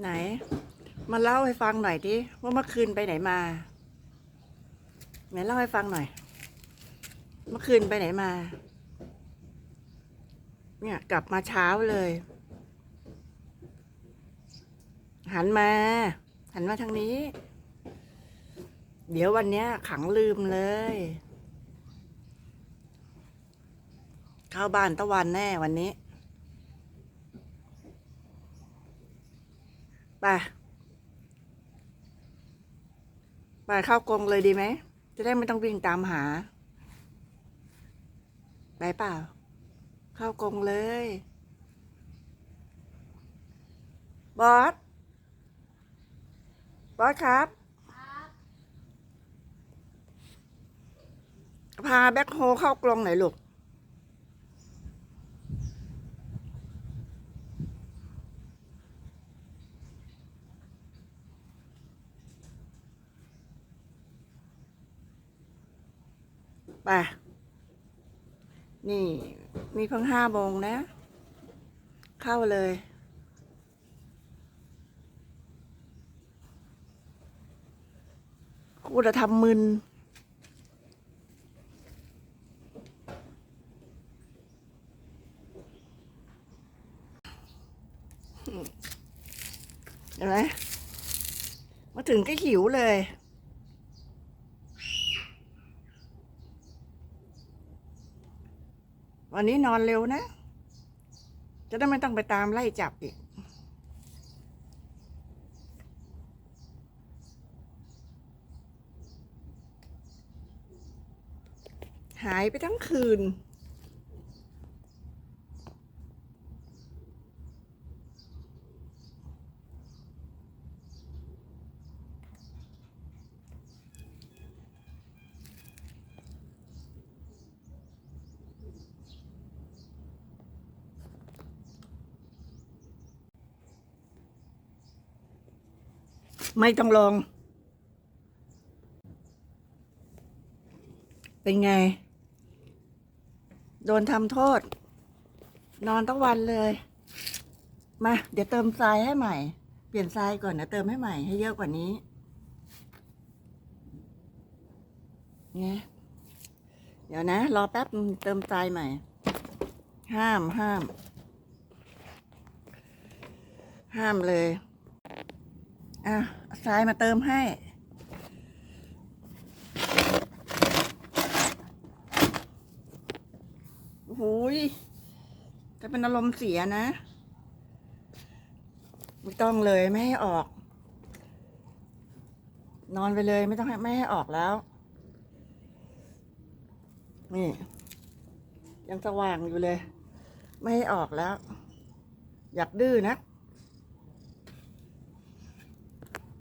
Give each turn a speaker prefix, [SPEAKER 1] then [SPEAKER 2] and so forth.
[SPEAKER 1] ไหน มาเล่าให้ฟังหน่อยดิว่าเมื่อคืนไปไหนมาไหนเล่าให้ฟังหน่อย เมื่อคืนไปไหนมา เนี่ย กลับมาเช้าเลย หันมา หันมาทางนี้ เดี๋ยววันเนี้ย ขังลืมเลย เข้าบ้านตะวันแน่วันนี้ ไปไปเข้ากรงเลยดีไหม จะได้ไม่ต้องวิ่งตามหา ไปเปล่า เข้ากรงเลย บอส บอสครับ พาแบ็คโฮเข้ากรงหน่อยลูก ไปนี่ มีเพิ่งห้าโมงนะ เข้าเลย กูจะทำมึนเห็นไหมมาถึงก็หิวเลย วันนี้นอนเร็วนะ จะได้ไม่ต้องไปตามไล่จับอีกหายไปทั้งคืน ไม่ต้องลอง เป็นไง โดนทำโทษ นอนทั้งวันเลย มา เดี๋ยวเติมทรายให้ใหม่ เปลี่ยนทรายก่อนนะเติมให้ใหม่ให้เยอะกว่านี้ไงเดี๋ยวนะ รอแป๊บเติมทรายใหม่ ห้ามห้าม ห้ามเลย อะเอาทรายมาเติมให้ โอ้โหยถ้าเป็นอารมณ์เสียนะ ไม่ต้องเลยไม่ให้ออก นอนไปเลยไม่ต้องให้ไม่ให้ออกแล้ว นี่ ยังสว่างอยู่เลย ไม่ให้ออกแล้ว อยากดื้อนะ